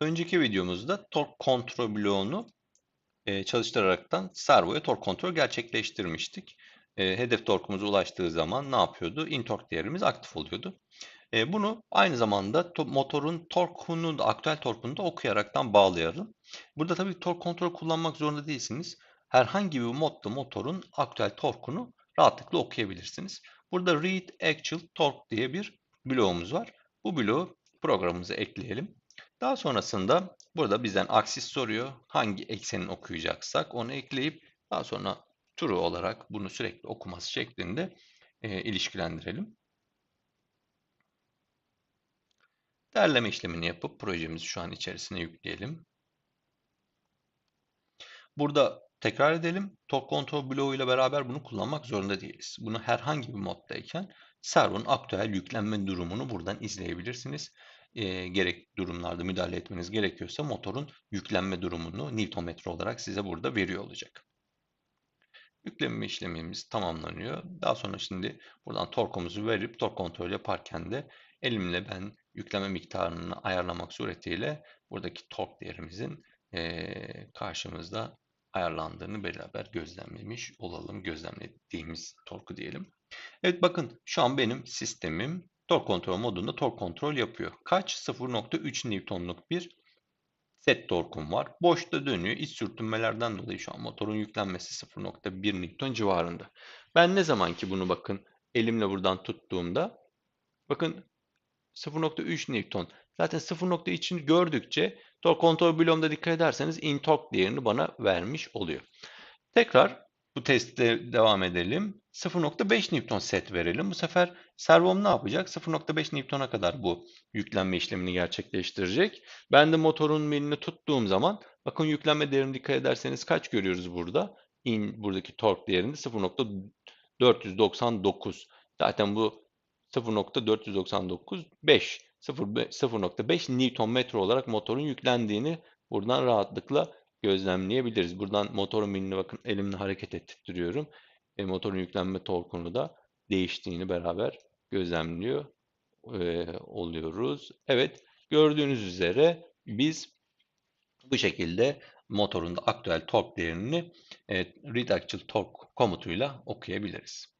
Önceki videomuzda tork kontrol bloğunu e, çalıştıraraktan servoya tork kontrol gerçekleştirmiştik. E, hedef torkumuza ulaştığı zaman ne yapıyordu? In tork değerimiz aktif oluyordu. E, bunu aynı zamanda to motorun torkunu da aktüel torkunu da okuyaraktan bağlayalım. Burada tabii tork kontrol kullanmak zorunda değilsiniz. Herhangi bir modda motorun aktüel torkunu rahatlıkla okuyabilirsiniz. Burada read actual torque diye bir bloğumuz var. Bu bloğu programımıza ekleyelim. Daha sonrasında burada bizden aksis soruyor. Hangi eksenin okuyacaksak onu ekleyip daha sonra true olarak bunu sürekli okuması şeklinde e, ilişkilendirelim. Derleme işlemini yapıp projemizi şu an içerisine yükleyelim. Burada tekrar edelim. Torque kontrol bloğu ile beraber bunu kullanmak zorunda değiliz. Bunu herhangi bir moddayken servonun aktüel yüklenme durumunu buradan izleyebilirsiniz e, gerek durumlarda müdahale etmeniz gerekiyorsa motorun yüklenme durumunu Newtonmetre olarak size burada veriyor olacak. Yüklenme işlemimiz tamamlanıyor. Daha sonra şimdi buradan torkumuzu verip tork kontrol yaparken de elimle ben yükleme miktarını ayarlamak suretiyle buradaki tork değerimizin e, karşımızda ayarlandığını beraber gözlemlemiş olalım. Gözlemlediğimiz torku diyelim. Evet bakın şu an benim sistemim Tork kontrol modunda tork kontrol yapıyor. Kaç? 0.3 Newton'luk bir set torkum var. Boşta dönüyor. İç sürtünmelerden dolayı şu an motorun yüklenmesi 0.1 Newton civarında. Ben ne zaman ki bunu bakın elimle buradan tuttuğumda bakın 0.3 Newton. Zaten 0.3'ünü gördükçe tork kontrol bloğumda dikkat ederseniz in tork değerini bana vermiş oluyor. Tekrar bu testte devam edelim. 0.5 Newton set verelim. Bu sefer servom ne yapacak? 0.5 Newton'a kadar bu yüklenme işlemini gerçekleştirecek. Ben de motorun milini tuttuğum zaman bakın yüklenme değerini dikkat ederseniz kaç görüyoruz burada? In buradaki tork değerinde 0.499. Zaten bu 0.499 5 0.5 Newton metre olarak motorun yüklendiğini buradan rahatlıkla gözlemleyebiliriz. Buradan motorun milini bakın elimle hareket ettiriyorum. E, motorun yüklenme torkunu da değiştiğini beraber gözlemliyor e, oluyoruz. Evet gördüğünüz üzere biz bu şekilde motorun da aktüel tork değerini e, read actual torque komutuyla okuyabiliriz.